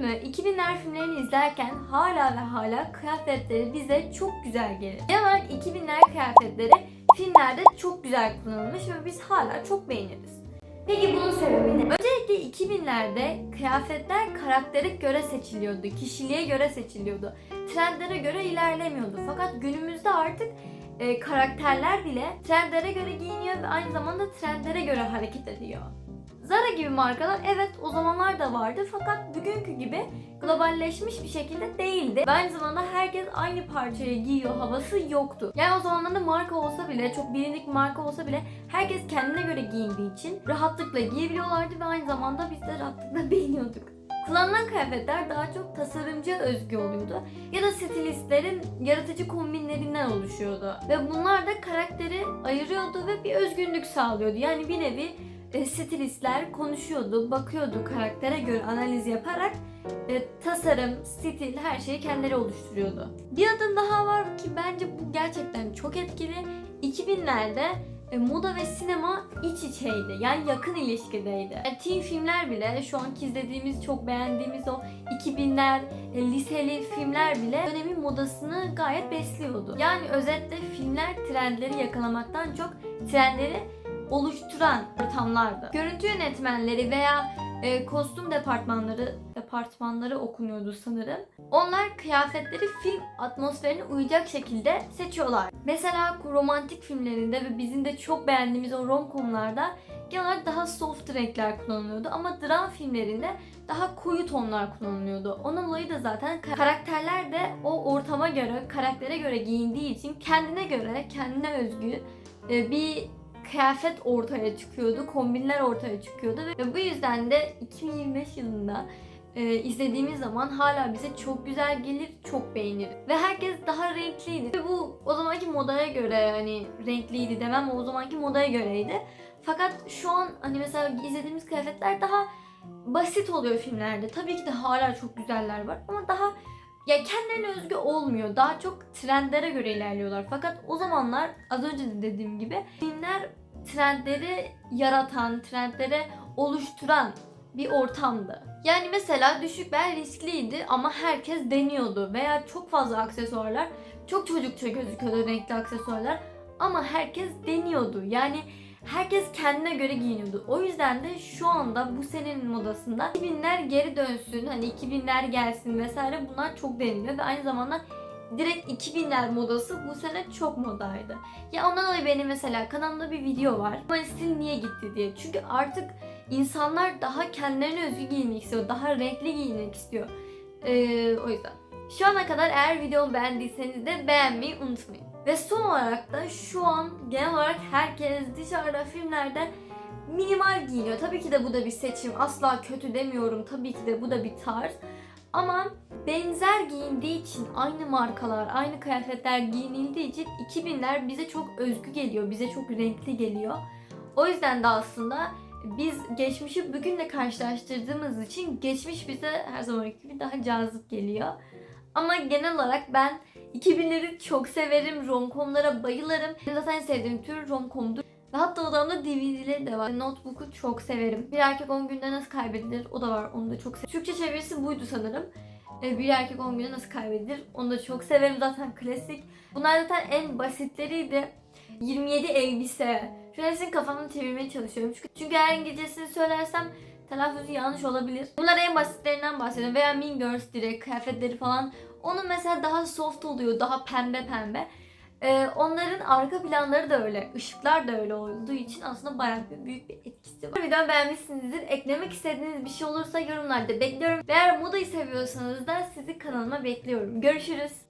mü 2000'ler filmlerini izlerken hala ve hala kıyafetleri bize çok güzel gelir. Genel olarak 2000'ler kıyafetleri filmlerde çok güzel kullanılmış ve biz hala çok beğeniriz. Peki bunun sebebi ne? Öncelikle 2000'lerde kıyafetler karaktere göre seçiliyordu, kişiliğe göre seçiliyordu. Trendlere göre ilerlemiyordu. Fakat günümüzde artık e, karakterler bile trendlere göre giyiniyor ve aynı zamanda trendlere göre hareket ediyor. Zara gibi markalar evet o zamanlar da vardı fakat bugünkü gibi globalleşmiş bir şekilde değildi. Ve aynı zamanda herkes aynı parçayı giyiyor havası yoktu. Yani o zamanlarda marka olsa bile, çok bilindik marka olsa bile herkes kendine göre giyindiği için rahatlıkla giyebiliyorlardı ve aynı zamanda biz de rahatlıkla beğeniyorduk. Kullanılan kıyafetler daha çok tasarımcıya özgü oluyordu ya da stilistlerin yaratıcı kombinlerinden oluşuyordu. Ve bunlar da karakteri ayırıyordu ve bir özgünlük sağlıyordu. Yani bir nevi e, stilistler konuşuyordu, bakıyordu karaktere göre analiz yaparak e, tasarım, stil her şeyi kendileri oluşturuyordu. Bir adım daha var ki bence bu gerçekten çok etkili. 2000'lerde e, moda ve sinema iç içeydi. Yani yakın ilişkideydi. Yani teen filmler bile şu anki izlediğimiz çok beğendiğimiz o 2000'ler e, liseli filmler bile dönemin modasını gayet besliyordu. Yani özetle filmler trendleri yakalamaktan çok trendleri oluşturan ortamlardı. Görüntü yönetmenleri veya e, kostüm departmanları departmanları okunuyordu sanırım. Onlar kıyafetleri film atmosferine uyacak şekilde seçiyorlar. Mesela romantik filmlerinde ve bizim de çok beğendiğimiz o romcomlarda genel olarak daha soft renkler kullanılıyordu ama dram filmlerinde daha koyu tonlar kullanılıyordu. Onun dolayı da zaten karakterler de o ortama göre, karaktere göre giyindiği için kendine göre, kendine özgü e, bir kıyafet ortaya çıkıyordu, kombinler ortaya çıkıyordu ve bu yüzden de 2025 yılında e, izlediğimiz zaman hala bize çok güzel gelir, çok beğeniriz. Ve herkes daha renkliydi. Ve bu o zamanki modaya göre hani renkliydi demem o zamanki modaya göreydi. Fakat şu an hani mesela izlediğimiz kıyafetler daha basit oluyor filmlerde. Tabii ki de hala çok güzeller var ama daha ya kendilerine özgü olmuyor. Daha çok trendlere göre ilerliyorlar. Fakat o zamanlar az önce de dediğim gibi filmler trendleri yaratan, trendleri oluşturan bir ortamdı. Yani mesela düşük bel riskliydi ama herkes deniyordu veya çok fazla aksesuarlar, çok çocukça gözüküyordu renkli aksesuarlar ama herkes deniyordu. Yani herkes kendine göre giyiniyordu. O yüzden de şu anda bu senenin modasında 2000'ler geri dönsün, hani 2000'ler gelsin vesaire bunlar çok deniliyor ve aynı zamanda direkt 2000'ler modası bu sene çok modaydı. Ya ondan dolayı benim mesela kanalımda bir video var. Stil niye gitti diye. Çünkü artık insanlar daha kendilerine özgü giyinmek istiyor. Daha renkli giyinmek istiyor. Ee, o yüzden. Şu ana kadar eğer videomu beğendiyseniz de beğenmeyi unutmayın. Ve son olarak da şu an genel olarak herkes dışarıda filmlerde minimal giyiniyor. Tabii ki de bu da bir seçim. Asla kötü demiyorum. Tabii ki de bu da bir tarz. Ama benzer giyindiği için aynı markalar, aynı kıyafetler giyinildiği için 2000'ler bize çok özgü geliyor. Bize çok renkli geliyor. O yüzden de aslında biz geçmişi bugünle karşılaştırdığımız için geçmiş bize her zaman gibi daha cazip geliyor. Ama genel olarak ben 2000'leri çok severim. Romcomlara bayılırım. Benim zaten en sevdiğim tür romcomdur. Ve hatta odamda DVD'leri de var. Notebook'u çok severim. Bir erkek 10 günde nasıl kaybedilir? O da var. Onu da çok severim. Türkçe çevirisi buydu sanırım. Ee, Bir erkek 10 günde nasıl kaybedilir? Onu da çok severim. Zaten klasik. Bunlar zaten en basitleriydi. 27 elbise. Şu an sizin kafamda çevirmeye çalışıyorum. Çünkü, çünkü eğer İngilizcesini söylersem telaffuzu yanlış olabilir. Bunlar en basitlerinden bahsediyorum. Veya Mean Girls direkt kıyafetleri falan. Onun mesela daha soft oluyor. Daha pembe pembe. Ee, onların arka planları da öyle, ışıklar da öyle olduğu için aslında bayağı bir büyük bir etkisi var. Videomu beğenmişsinizdir. Eklemek istediğiniz bir şey olursa yorumlarda bekliyorum. Eğer modayı seviyorsanız da sizi kanalıma bekliyorum. Görüşürüz.